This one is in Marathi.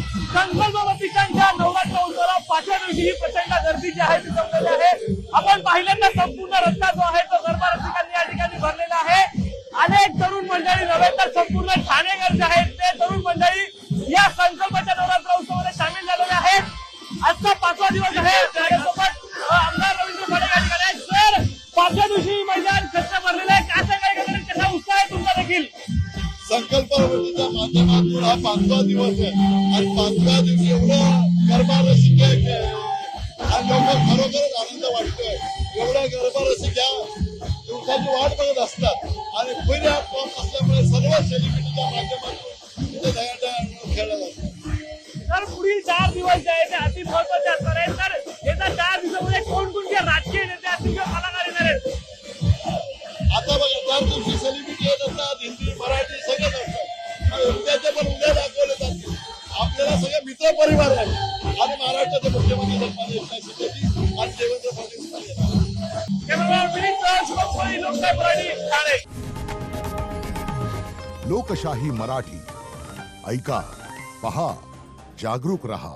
संकल्प पिकांच्या नवरात्र उत्सवाला पाचव्या दिवशी ही प्रचंड गर्दी जी आहे ती जमलेली आहे. आपण पाहिलं तर संपूर्ण रस्ता जो आहे तो गरबा रसिकांनी या ठिकाणी भरलेला आहे. अनेक तरुण मंडळी नव्हे तर संपूर्ण ठाणेकर जे आहेत ते तरुण मंडळी या संकल्पाच्या नवरात्र उत्सवामध्ये सामील झालेले आहेत. आजचा पाचवा दिवस आहे. त्याच्यासोबत आमदार रवींद्र फडे या ठिकाणी आहेत. सर पाचव्या दिवशी ही संकल्पनेच्या माध्यमातून हा पाचवा दिवस आहे. आणि पाचव्या दिवशी एवढं गरबा रसिक आहे. की आणि लोक खरोखरच आनंद वाटतोय. एवढ्या गरबा रसिक या दिवसाची वाट बघत असतात. आणि पहिल्या पाऊस असल्यामुळे सर्व सेलिब्रिटीच्या माध्यमातून इथे दयादया खेळला जातो. तर पुढील चार दिवस जे आहे ते अति महत्त्वाचे असणार आहेत. तर येत्या चार दिवसामध्ये कोणकोणते राजकीय नेते असतील किंवा कलाकार येणार आहेत? आता बघा चार दिवशी सेलिब्रिटी त्याचे पण उद्या दाखवले जातील. आपल्याला सगळे मित्र परिवार आहे आणि महाराष्ट्राचे मुख्यमंत्री सन्मान्य एकनाथ शिंदेजी आणि देवेंद्र फडणवीस लोकशाही मराठी. ऐका पहा जागरूक रहा.